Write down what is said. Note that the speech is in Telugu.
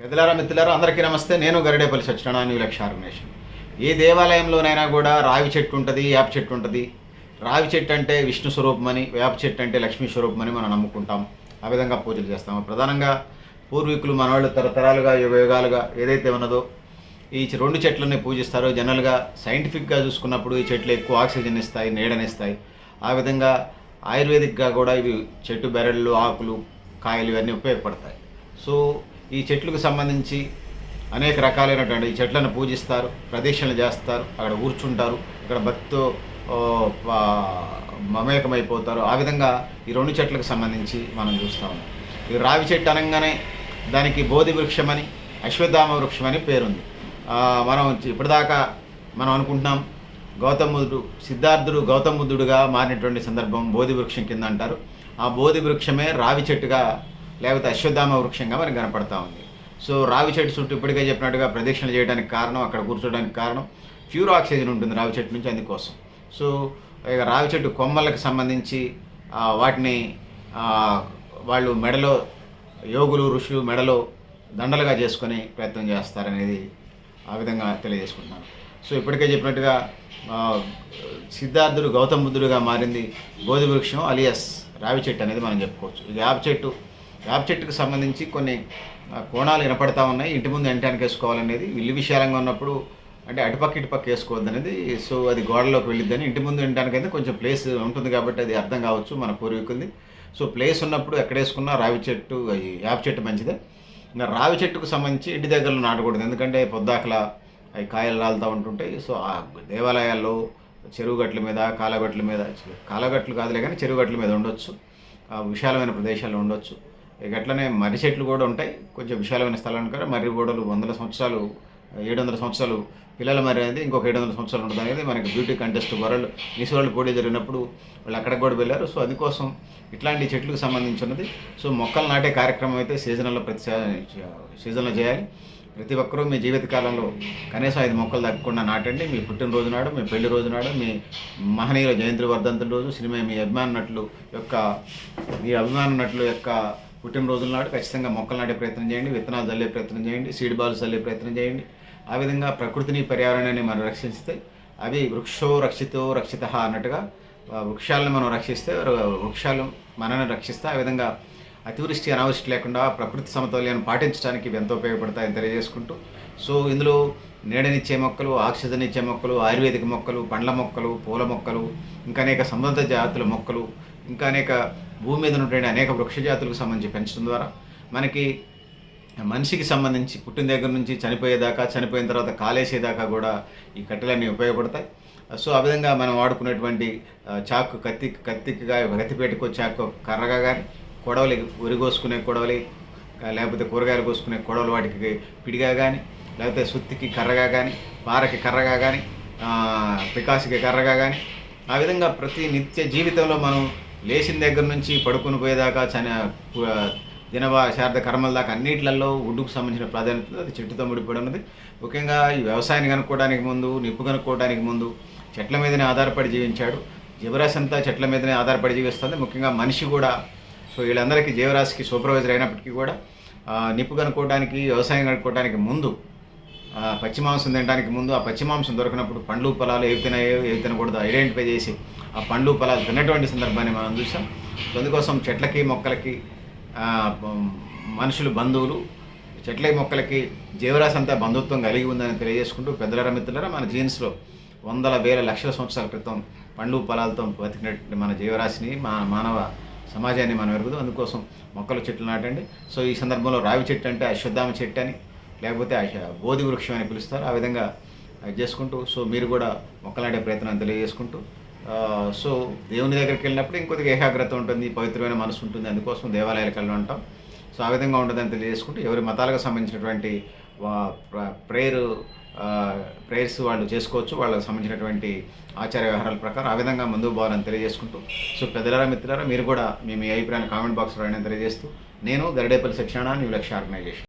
పెదలారా మిత్రులారా అందరికీ నమస్తే. నేను గరిడేపల్లి సత్యనారాయణ లక్ష రమేష్ ఏ దేవాలయంలోనైనా కూడా రావి చెట్టు ఉంటుంది వేప చెట్టు ఉంటుంది. రావి చెట్టు అంటే విష్ణు స్వరూపమని వేప చెట్టు అంటే లక్ష్మీ స్వరూపమని మనం నమ్ముకుంటాం. ఆ విధంగా పూజలు చేస్తాము. ప్రధానంగా పూర్వీకులు మనవాళ్ళు తరతరాలుగా యుగయుగాలుగా ఏదైతే ఉన్నదో ఈ రెండు చెట్లని పూజిస్తారో జనరల్గా సైంటిఫిక్గా చూసుకున్నప్పుడు ఈ చెట్లు ఎక్కువ ఆక్సిజన్ ఇస్తాయి నీడనిస్తాయి. ఆ విధంగా ఆయుర్వేదిక్గా కూడా ఇవి చెట్టు బెరళ్ళు ఆకులు కాయలు ఇవన్నీ ఉపయోగపడతాయి. సో ఈ చెట్లకు సంబంధించి అనేక రకాలైనటువంటి ఈ చెట్లను పూజిస్తారు ప్రదక్షిణలు చేస్తారు అక్కడ కూర్చుంటారు ఇక్కడ భక్తితో మమేకమైపోతారు. ఆ విధంగా ఈ రెండు చెట్లకు సంబంధించి మనం చూస్తాము ఈ రావి చెట్టు అనగానే దానికి బోధి వృక్షమని అశ్వత్థామ వృక్షమని పేరుంది. మనం ఇప్పటిదాకా మనం అనుకుంటున్నాం గౌతమ బుద్ధుడు సిద్ధార్థుడు గౌతమ బుద్ధుడుగా మారినటువంటి సందర్భం బోధి వృక్షం కింద అంటారు. ఆ బోధి వృక్షమే రావి చెట్టుగా లేకపోతే అశ్వత్థామ వృక్షంగా మనకు కనపడతా ఉంది. సో రావి చెట్టు చుట్టూ ఇప్పటికే చెప్పినట్టుగా ప్రదక్షిణ చేయడానికి కారణం అక్కడ కూర్చోడానికి కారణం ప్యూర్ ఆక్సిజన్ ఉంటుంది రావి చెట్టు నుంచి అందుకోసం. సో ఇక రావి చెట్టు కొమ్మలకు సంబంధించి వాటిని వాళ్ళు మెడలో యోగులు ఋషులు మెడలో దండలుగా చేసుకొని ప్రయత్నం చేస్తారనేది ఆ విధంగా తెలియజేసుకుంటున్నాను. సో ఇప్పటికే చెప్పినట్టుగా సిద్ధార్థుడు గౌతమ బుద్ధుడుగా మారింది గోధుమ వృక్షం అలియస్ రావి చెట్టు అనేది మనం చెప్పుకోవచ్చు. ఇది వేప చెట్టు వేప చెట్టుకు సంబంధించి కొన్ని కోణాలు వినపడతా ఉన్నాయి. ఇంటి ముందు ఎంటానికి వేసుకోవాలనేది ఇల్లు విశాలంగా ఉన్నప్పుడు అంటే అటుపక్క ఇటుపక్క వేసుకోవద్దు అనేది సో అది గోడలోకి వెళ్ళిద్దని. ఇంటి ముందు ఎంటానికైతే కొంచెం ప్లేస్ ఉంటుంది కాబట్టి అది అర్థం కావచ్చు మన పూర్వీకులది. సో ప్లేస్ ఉన్నప్పుడు ఎక్కడ వేసుకున్నా రావి చెట్టు ఈ చెట్టు మంచిదే. ఇంకా రావి చెట్టుకు సంబంధించి ఇంటి దగ్గరలో నాటకూడదు. ఎందుకంటే పొద్దాకల అవి కాయలు రాలుతూ ఉంటుంటాయి. సో ఆ దేవాలయాల్లో చెరువు గట్ల మీద కాలగట్ల మీద కాలగట్లు కాదులే కానీ చెరువుగట్ల మీద ఉండొచ్చు. ఆ విశాలమైన ప్రదేశాల్లో ఉండొచ్చు. ఇక అట్లనే మర్రి చెట్లు కూడా ఉంటాయి. కొంచెం విశాలమైన స్థలాన్ని కూడా మర్రి గోడలు వందల సంవత్సరాలు ఏడు వందల సంవత్సరాలు. పిల్లల మర్రి అనేది ఇంకొక ఏడు వందల సంవత్సరాలు ఉంటుంది అనేది మనకి beauty contest world miss world పోటీ జరిగినప్పుడు వాళ్ళు అక్కడికి కూడా వెళ్ళారు. సో అందుకోసం ఇట్లాంటి చెట్లకు సంబంధించినది. సో మొక్కలు నాటే కార్యక్రమం అయితే సీజన్లో ప్రతి సీజన్లో చేయాలి. ప్రతి ఒక్కరూ మీ జీవితకాలంలో కనీసం ఐదు మొక్కలు తగ్గకుండా నాటండి. మీ పుట్టినరోజు నాడు మీ పెళ్ళి రోజు నాడు మీ మహనీయుల జయంతి వర్ధంతుల రోజు సినిమా మీ అభిమాన నటులు యొక్క మీ అభిమాన నటుల యొక్క పుట్టినరోజుల నాడు ఖచ్చితంగా మొక్కలు నాటే ప్రయత్నం చేయండి విత్తనాలు చల్లే ప్రయత్నం చేయండి సీడ్ బాల్స్ చల్లే ప్రయత్నం చేయండి. ఆ విధంగా ప్రకృతిని పర్యావరణాన్ని మనం రక్షిస్తే అవి వృక్షో రక్షితో రక్షిత అన్నట్టుగా వృక్షాలను మనం రక్షిస్తే వృక్షాలు మనల్ని రక్షిస్తే ఆ విధంగా అతివృష్టి అనావృష్టి లేకుండా ప్రకృతి సమతౌల్యాన్ని పాటించడానికి ఇవి ఎంతో ఉపయోగపడతాయని తెలియజేసుకుంటూ సో ఇందులో నీడనిచ్చే మొక్కలు ఆక్సిజన్ ఇచ్చే మొక్కలు ఆయుర్వేదిక మొక్కలు పండ్ల మొక్కలు పూల మొక్కలు ఇంకా అనేక సంబంధ జాతుల మొక్కలు ఇంకా అనేక భూమి మీద ఉన్నటువంటి అనేక వృక్ష జాతులకు సంబంధించి పెంచడం ద్వారా మనకి మనిషికి సంబంధించి పుట్టిన దగ్గర నుంచి చనిపోయేదాకా చనిపోయిన తర్వాత కాలేసేదాకా కూడా ఈ కట్టెలన్నీ ఉపయోగపడతాయి. సో ఆ విధంగా మనం వాడుకునేటువంటి చాకు కత్తి కత్తిగా కత్తిపేటకో చాకు కర్రగా కానీ కొడవలి ఉరిగోసుకునే కొడవలి లేకపోతే కూరగాయలు కోసుకునే కొడవలు వాటికి పిడిగా కానీ లేకపోతే సుత్తికి కర్రగా కానీ పారకి కర్రగా కానీ పికాసికి కర్రగా కానీ ఆ విధంగా ప్రతి నిత్య జీవితంలో మనం లేచిన దగ్గర నుంచి పడుకుని పోయేదాకా చని దినవా శారద కర్మల దాకా అన్నిట్లలో వుడ్డుకు సంబంధించిన ప్రాధాన్యత అది చెట్టుతో ముడిపడి ఉన్నది. ముఖ్యంగా ఈ వ్యవసాయాన్ని కనుక్కోవడానికి ముందు నిప్పు కనుక్కోవడానికి ముందు చెట్ల మీదనే ఆధారపడి జీవించాడు. జీవరాశి అంతా చెట్ల మీదనే ఆధారపడి జీవిస్తుంది. ముఖ్యంగా మనిషి కూడా సో వీళ్ళందరికీ జీవరాశికి సూపర్వైజర్ అయినప్పటికీ కూడా నిప్పు కనుక్కోవడానికి వ్యవసాయం కనుక్కోవడానికి ముందు పచ్చి మాంసం తినడానికి ముందు ఆ పచ్చి మాంసం దొరికినప్పుడు పండ్లు పొలాలు ఏవి తినాయో ఏవి తినకూడదు ఐడెంటిఫై చేసి ఆ పండ్లు ఫలాలు తిన్నటువంటి సందర్భాన్ని మనం చూసాం. సో అందుకోసం చెట్లకి మొక్కలకి మనుషులు బంధువులు చెట్లకి మొక్కలకి జీవరాశి అంతా బంధుత్వం కలిగి ఉందని తెలియజేసుకుంటూ పెద్దలరా మిత్రులరా మన జీన్స్లో వందల వేల లక్షల సంవత్సరాల క్రితం పండ్లు ఫలాలతో బతికినటువంటి మన జీవరాశిని మా మానవ సమాజాన్ని మనం ఎరుగుదాం. అందుకోసం మొక్కలు చెట్లు నాటండి. సో ఈ సందర్భంలో రావి చెట్టు అంటే అశ్వత్థామ చెట్టు అని లేకపోతే గోధి బోధి వృక్షం అని పిలుస్తారు. ఆ విధంగా అది చేసుకుంటూ సో మీరు కూడా మొక్కలు నాటే ప్రయత్నం తెలియజేసుకుంటూ సో దేవుని దగ్గరికి వెళ్ళినప్పుడు ఇంకొద్దిగా ఏకాగ్రత ఉంటుంది పవిత్రమైన మనసు ఉంటుంది అందుకోసం దేవాలయాలకు వెళ్ళి ఉంటాం సో ఆ విధంగా ఉంటుందని తెలియజేసుకుంటూ ఎవరి మతాలకు సంబంధించినటువంటి ప్రేయర్ ప్రేయర్స్ వాళ్ళు చేసుకోవచ్చు వాళ్ళకి సంబంధించినటువంటి ఆచార వ్యవహారాల ప్రకారం ఆ విధంగా ముందుకు పోవాలని తెలియజేసుకుంటూ. సో పెద్దలారా మిత్రులారా మీరు కూడా మీ మీ అభిప్రాయాన్ని కామెంట్ బాక్స్లో రాయడం తెలియజేస్తూ నేను గరిడేపల్లి శిక్షణ న్యూ లక్ష్య ఆర్గనైజేషన్.